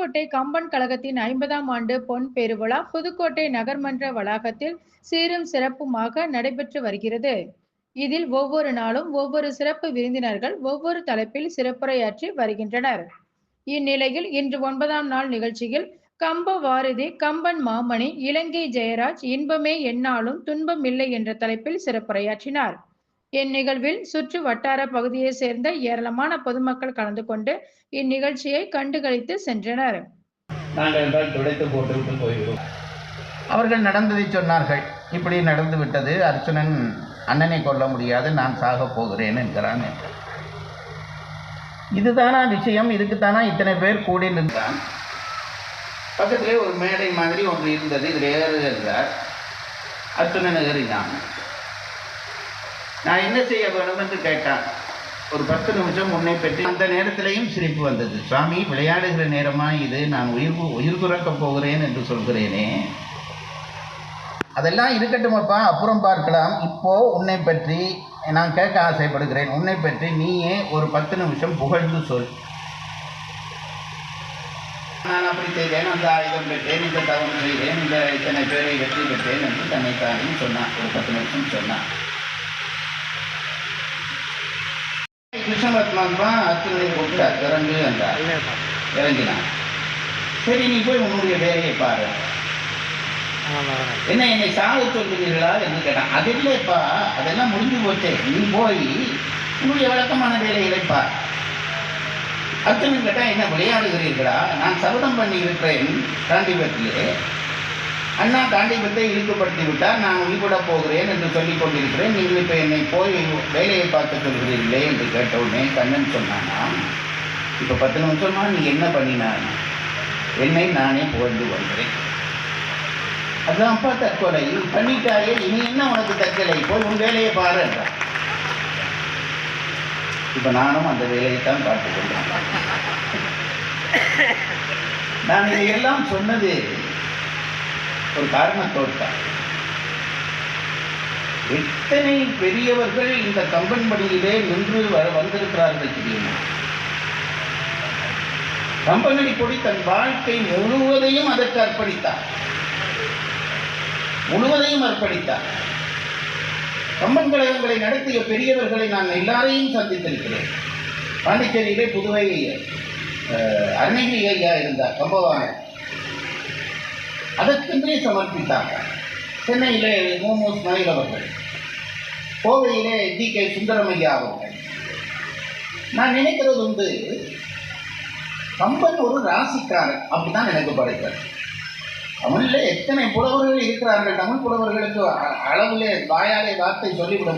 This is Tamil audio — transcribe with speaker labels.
Speaker 1: புதுக்கோட்டை கம்பன் கழகத்தின் ஐம்பதாம் ஆண்டு பொன் பெருவிழா புதுக்கோட்டை நகர்மன்ற வளாகத்தில் சீரும் சிறப்புமாக நடைபெற்று வருகிறது. இதில் ஒவ்வொரு நாளும் ஒவ்வொரு சிறப்பு விருந்தினர்கள் ஒவ்வொரு தலைப்பில் சிறப்புரையாற்றி வருகின்றனர். இந்நிலையில் இன்று ஒன்பதாம் நாள் நிகழ்ச்சியில் கம்ப வாரதி கம்பன் மாமணி இலங்கை ஜெயராஜ் இன்பமே எந்நாளும் துன்பம் இல்லை என்ற தலைப்பில் சிறப்புரையாற்றினார். இந்நிகழ்வில் சுற்று வட்டார பகுதியை சேர்ந்த ஏராளமான பொதுமக்கள் கலந்து கொண்டு இந்நிகழ்ச்சியை கண்டுகளித்து சென்றனர்.
Speaker 2: நாங்கள் என்றால் துடைத்து போட்டுவிட்டு போய்விடும்.
Speaker 3: அவர்கள் நடந்ததை சொன்னார்கள். இப்படி நடந்து விட்டது அர்ச்சுனன் அண்ணனை கொல்ல முடியாது நான் சாகப் போகிறேன் என்கிறான் என்று. இதுதானா விஷயம்? இதுக்குத்தானா இத்தனை பேர் கூடி நின்றான்? பக்கத்திலே ஒரு மேடை மாதிரி ஒன்று இருந்தது. இதில் ஏறுகிறார். அர்ச்சுனன் ஏறினான். நான் என்ன செய்ய வேண்டும் என்று கேட்டான் ஒரு பத்து நிமிஷம் உன்னை பற்றி அந்த நேரத்திலேயும் சிரிப்பு வந்தது. சுவாமி விளையாடுகிற நேரமா இது? நான் உயிர் உயிர் துறக்கப் போகிறேன் என்று சொல்கிறேனே. அதெல்லாம் இருக்கட்டுமப்பா அப்புறம் பார்க்கலாம். இப்போ உன்னை பற்றி நான் கேட்க ஆசைப்படுகிறேன். உன்னை பற்றி நீயே ஒரு பத்து நிமிஷம் புகழ்ந்து சொல். நான் அப்படி செய்தேன் அந்த ஆயுதம் பெற்றேன் இந்த தவறு செய்தேன் இந்த இத்தனை பேரை வெற்றி பெற்றேன் என்று தன்னைத்தானே சொன்னான். ஒரு பத்து நிமிஷம் சொன்னான். கிருஷ்ணபத்மான் தான் அர்ச்சனை கூப்பிட்டார் இறங்கு என்றார். இறங்கினான் சரி நீ போய் உன்னுடைய வேலையை பாரு. என்ன என்னை சாக சொல்லுவீர்களா என்று கேட்டான். அது இல்லைப்பா அதெல்லாம் முடிஞ்சு போச்சே. நீ போய் உன்னுடைய வழக்கமான வேலைகளை பார். அர்ச்சனை கேட்டா என்ன விளையாடுகிறீர்களா? நான் சபதம் பண்ணி இருக்கிறேன் காண்டிபத்திலே அண்ணா காண்டிபத்தை இழுக்கப்படுத்தி விட்டால் நான் உயிர்விட போகிறேன் என்று சொல்லிக் கொண்டிருக்கிறேன் நீங்கள் இப்போ என்னை போய் வேலையை பார்க்க சொல்கிறீர்களே என்று கேட்ட உடனே கண்ணன் சொன்னானா இப்போ பத்து நிமிஷமா நீ என்ன பண்ணினான் என்னை நானே புகழ்ந்து கொள்கிறேன். அதான்ப்பா தற்கொலை. பண்ணிட்டாயே இனி என்ன உனக்கு தற்கொலை? போய் உன் வேலையை பாருன்றா இப்போ நானும் அந்த வேலையை தான் பார்த்து கொண்டேன் நான் இதையெல்லாம் சொன்னது ஒரு காரணத்தோடு தான் எத்தனை பெரியவர்கள் இந்த கம்பன் கம்பன்படியிலே நின்று வர வந்திருக்கிறார்கள் தெரியுமா? கம்பனடி கொடி தன் வாழ்க்கை முழுவதையும் அதற்கு அர்ப்பணித்தார். முழுவதையும் அர்ப்பணித்தார். கம்பன் கழகங்களை நடத்திய பெரியவர்களை நான் எல்லாரையும் சந்தித்திருக்கிறேன். பாண்டிச்சேரியிலே புதுவை அருணகிரி ஐயா இருந்தார் கம்பவாணர் அதற்கென்றே சமர்ப்பித்தாங்க சென்னையிலே மோமோஸ் ஸ்மைல் அவர்கள் கோவையிலே டி கே சுந்தரமையா அவர்கள். நான் நினைக்கிறது வந்து கம்பன் ஒரு ராசிக்காரன் அப்படிதான் எனக்கு படைக்கிறது தமிழில் எத்தனை புலவர்கள் இருக்கிறார்கள் தமிழ் புலவர்களுக்கு அ- அளவிலே வாயாலே வார்த்தை சொல்லிவிட